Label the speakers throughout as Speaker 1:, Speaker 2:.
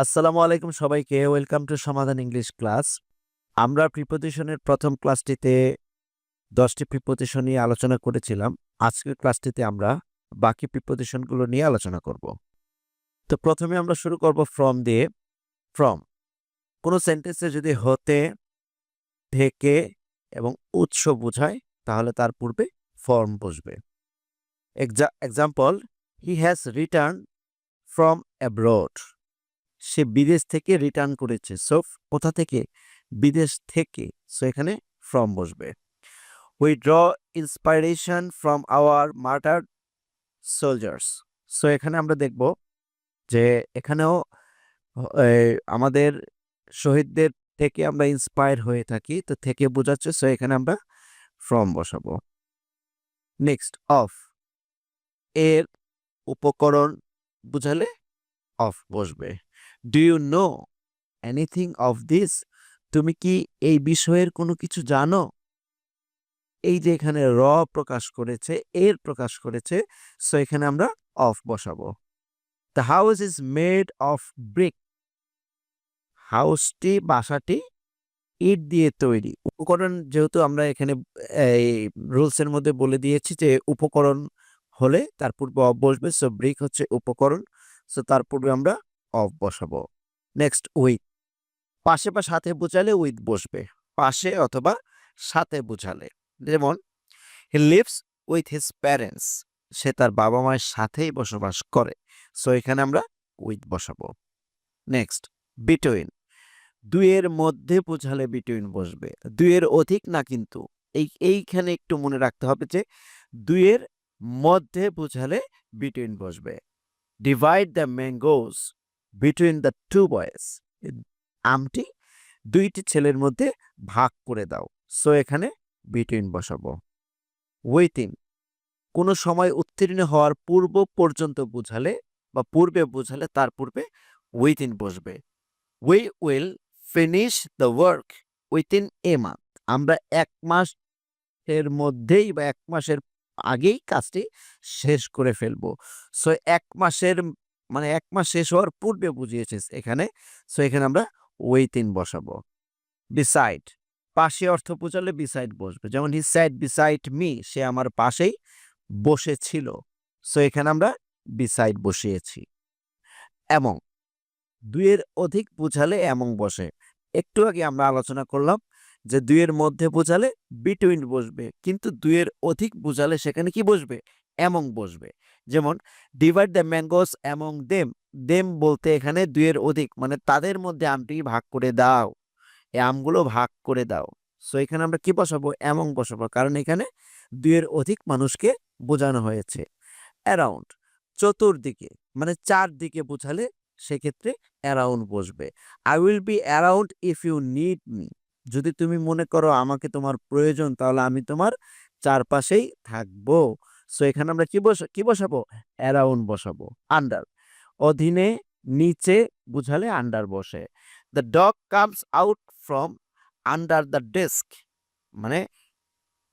Speaker 1: আসসালামু আলাইকুম সবাইকে। Welcome to Samadhan English class আমরা প্রিপোজিশনের প্রথম ক্লাসটিতে দশটি প্রিপোজিশন নিয়ে আলোচনা করেছিলাম। আজকের ক্লাসটিতে আমরা বাকি প্রিপোজিশনগুলো নিয়ে আলোচনা করব। তো প্রথমে আমরা শুরু করব ফ্রম দিয়ে। ফ্রম কোনো সেন্টেন্সে যদি হতে, থেকে এবং উৎস বোঝায়, তাহলে তার পূর্বে ফর্ম বসবে। Example he has return from abroad সে বিদেশ থেকে রিটার্ন করেছে। সো কোথা থেকে? বিদেশ থেকে। সো এখানে ফ্রম বসবে। We draw inspiration from our martyr soldiers so এখানে আমরা দেখব যে এখানেও আমাদের শহীদদের থেকে আমরা ইন্সপায়ার হয়ে থাকি। তো থেকে বোঝাচ্ছে সো এখানে আমরা ফ্রম বসাবো। নেক্সট অফ এর উপকরণ বুঝালে অফ বসবে। Do you know anything of this তুমি কি এই বিষয়ের কোনো কিছু জানো? এই যে এখানে র প্রকাশ করেছে, এর প্রকাশ করেছে সো এখানে আমরা অফ বসাবো। The house is made of brick হাউসটি বাসাটি ইট দিয়ে তৈরি। উপকরণ যেহেতু আমরা এখানে, এই রুলসের মধ্যে বলে দিয়েছি যে উপকরণ হলে তার পূর্বে অফ বসবে সো ব্রিক হচ্ছে উপকরণ। সো তার পূর্বে আমরা অফ বসাবো। নেক্সট উইথ পাশে বা সাথে বোঝালে উইথ বসবে। পাশে অথবা সাথে বোঝালে। যেমন he lives with his parents সে তার বাবা মায়ের সাথেই বসবাস করে। সো এখানে আমরা উইথ বসাবো। নেক্সট বিটুইন দুইয়ের মধ্যে বোঝালে বিটুইন বসবে। দুইয়ের অধিক না কিন্তু। এই, এইখানে একটু মনে রাখতে হবে যে, দুইয়ের মধ্যে বোঝালে বিটুইন বসবে। Divide the mangoes between the two boys আমটি দুইটি ছেলের মধ্যে ভাগ করে দাও। সো এখানে বিটুইন বসাবো। উইথিন কোনো সময় উত্তীর্ণ হওয়ার পূর্ব পর্যন্ত বুঝালে বা পূর্বে বুঝালে তার পূর্বে উইথিন বসবে। We will finish the work within a month আমরা এক মাস এর মধ্যেই বা এক মাসের আগেই কাজটি শেষ করে ফেলব। সো এক মাসের মানে এক মাস শেষ হওয়ার পূর্বে বুঝিয়েছে এখানে। সো এখানে আমরা ওয়েট ইন বসাবো। বিসাইড পাশে অর্থ বোঝালে বিসাইড বসবে। যেমন হি সাইড বিসাইড মি সে আমার পাশেই বসেছিল। সো এখানে আমরা বিসাইড বসিয়েছি। এবং দুইয়ের অধিক বোঝালে এমন বসে। একটু আগে আমরা আলোচনা করলাম যে দুইয়ের মধ্যে বোঝালে বিটুইন বসবে। কিন্তু দুইয়ের অধিক বোঝালে সেখানে কি বসবে? এমং বসবে। যেমন divide the mangoes among them them বলতে এখানে দুইয়ের অধিক মানে তাদের মধ্যে আমটি ভাগ করে দাও, এই আমগুলো ভাগ করে দাও। সো এখানে আমরা কি বসাবো? এমং বসাবো, কারণ এখানে দুইয়ের অধিক মানুষকে বোঝানো হয়েছে। অ্যারাউন্ড চতুর্দিকে মানে চারদিকে বোঝালে সেক্ষেত্রে অ্যারাউন্ড বসবে। I will be around if you need me যদি তুমি মনে করো আমাকে তোমার প্রয়োজন, তাহলে আমি তোমার চারপাশেই থাকব। সো এখানে আমরা কি বস, কি বসাবো? অ্যারাউন্ড বসাবো। আন্ডার অধীনে নিচে বুঝালে আন্ডার বসে। The dog comes out from under the desk মানে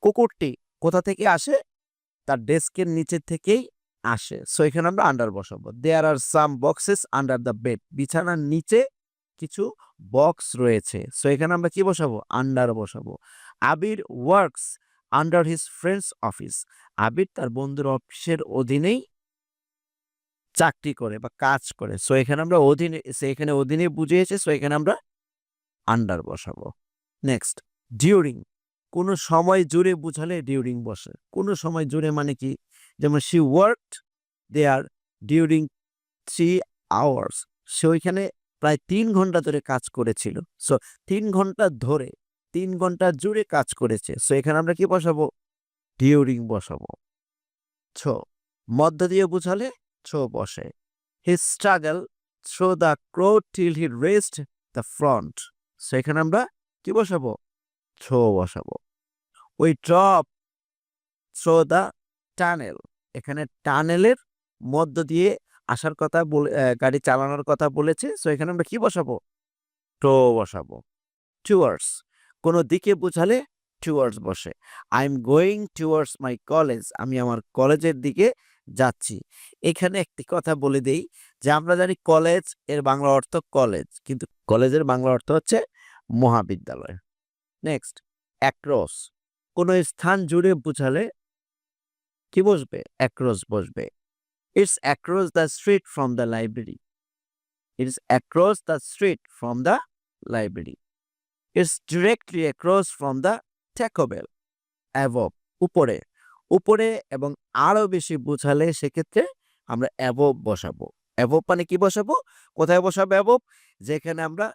Speaker 1: কুকুরটি কোথা থেকে আসে? তার ডেস্কের নিচে থেকেই আসে। সো এখানে আমরা আন্ডার বসাবো। There are some boxes under the bed বিছানার নিচে কিছু বক্স রয়েছে। সো এখানে আমরা কি বসাবো? আন্ডার বসাবো। Abir works under his friend's office Abir তার বন্ধুর অফিসের অধীনেই চাকরি করে বা কাজ করে। সো এখানে আমরা অধীনে, সে এখানে অধীনে বুঝিয়েছে সো এখানে আমরা আন্ডার বসাবো। নেক্সট ডিউরিং কোনো সময় জুড়ে বুঝালে ডিউরিং বসে। কোনো সময় জুড়ে মানে কি? যেমন she worked there during three hours সে ওইখানে প্রায় তিন ঘণ্টা ধরে কাজ করেছিল। সো তিন ঘণ্টা ধরে তিন ঘণ্টা জুড়ে কাজ করেছে। সো এখানে আমরা কি বসাবো? ডিউরিং বসাবো। ছো মধ্য দিয়ে বুঝালে ছো বসে। He struggle through the crowd till he reached the front so এখানে আমরা কি বসাবো? ছো বসাবো। ওই ড্রপ থ্রো দ্য টানেল এখানে টানেলের মধ্য দিয়ে আসার কথা বলে গাড়ি চালানোর কথা বলেছে। সো এখানে আমরা কি বসাবো? টো বসাবো। টুয়ার্ডস কোনো দিকে বোঝালে টুয়ার্ডস বসে। I am going towards my college আমি আমার কলেজের দিকে যাচ্ছি। এখানে একটি কথা বলে দেই যে, আমরা জানি কলেজের বাংলা অর্থ কলেজ কিন্তু কলেজের বাংলা অর্থ হচ্ছে মহাবিদ্যালয়। নেক্সট অ্যাক্রস কোনো স্থান জুড়ে বুঝালে কি বসবে? অ্যাক্রস বসবে। It's across the street from the library it's across the street from the library it's directly across from the Taco Bell above উপরে উপরে এবং আরও বেশি বোঝালে সেক্ষেত্রে আমরা অ্যাভব বসাবো। অ্যাভব মানে কি বসাবো? কোথায় বসাবো অ্যাভব যেখানে আমরা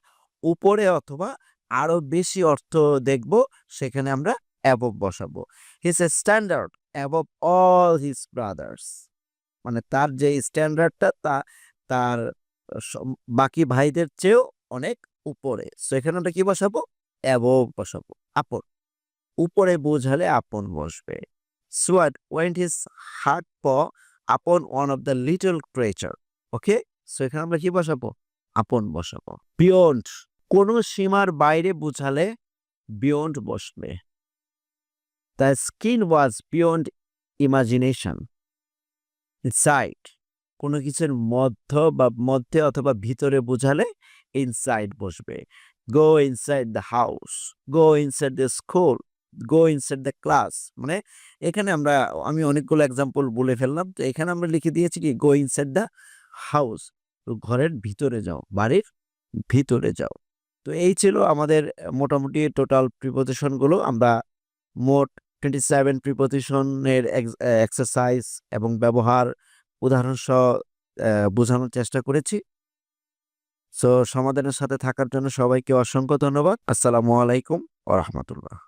Speaker 1: উপরে অথবা আরও বেশি অর্থ দেখব, সেখানে আমরা অ্যাভব বসাবো। He's a standard above all his brothers মানে তার যে স্ট্যান্ডার্ডটা তা, তার বাকি ভাইদের চেয়েও অনেক উপরে। সো এখানে আমরা কি বসাবো? অ্যাভব বসাবো। আপন। উপরে বোঝালে আপন বসবে। সোয়াট ওয়েন্ট হিজ হার্ট প upon one of the little creature okay so এখানে আমরা কি বসাবো? আপন বসাবো। বিয়ন্ড কোন সীমার বাইরে বোঝালে বিয়ন্ড বসবে। The skin was beyond imagination inside কোনো কিছুর মধ্য বা মধ্যে অথবা ভিতরে বোঝালে ইনসাইড বসবে। Go inside the house go inside the school go inside the class মানে এখানে আমরা, আমি অনেকগুলো এক্সাম্পল বলে ফেললাম। তো এখানে আমরা লিখে দিয়েছি কি গো ইনসাইড দ্য হাউস তো ঘরের ভিতরে যাও, বাড়ির ভিতরে যাও। তো এই ছিল আমাদের মোটামুটি টোটাল প্রিপোজিশনগুলো আমরা মোট টোয়েন্টি সেভেন প্রিপোজিশনের এক্সারসাইজ এবং ব্যবহার উদাহরণ সহ বোঝানোর চেষ্টা করেছি। সো, সমাধানের সাথে থাকার জন্য সবাইকে অসংখ্য ধন্যবাদ। আসসালামু আলাইকুম ও রহমতুল্লাহ।